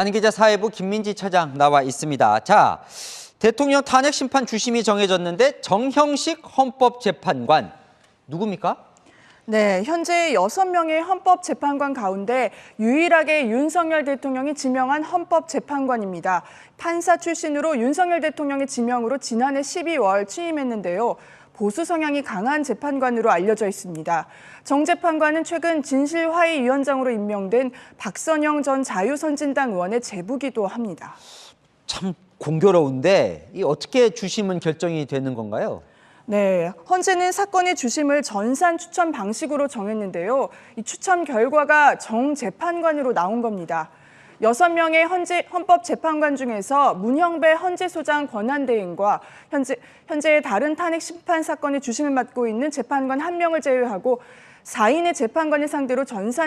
안기자 사회부 김민지 차장 나와 있습니다. 자, 대통령 탄핵 심판 주심이 정해졌는데 정형식 헌법재판관 누굽니까? 네, 현재 여섯 명의 헌법재판관 가운데 유일하게 윤석열 대통령이 지명한 헌법재판관입니다. 판사 출신으로 윤석열 대통령의 지명으로 지난해 12월 취임했는데요. 보수 성향이 강한 재판관으로 알려져 있습니다. 정 재판관은 최근 진실화해위원장으로 임명된 박선영 전 자유선진당 의원의 제부기도 합니다. 참 공교로운데 이 어떻게 주심은 결정이 되는 건가요? 네, 헌재는 사건의 주심을 전산 추천 방식으로 정했는데요. 이 추천 결과가 정 재판관으로 나온 겁니다. 여섯 명의 헌재, 헌법재판관 중에서 문형배 헌재소장 권한대행과 현재, 현재의 다른 탄핵 심판 사건의 주심을 맡고 있는 재판관 한 명을 제외하고 4인의 재판관을 상대로 전산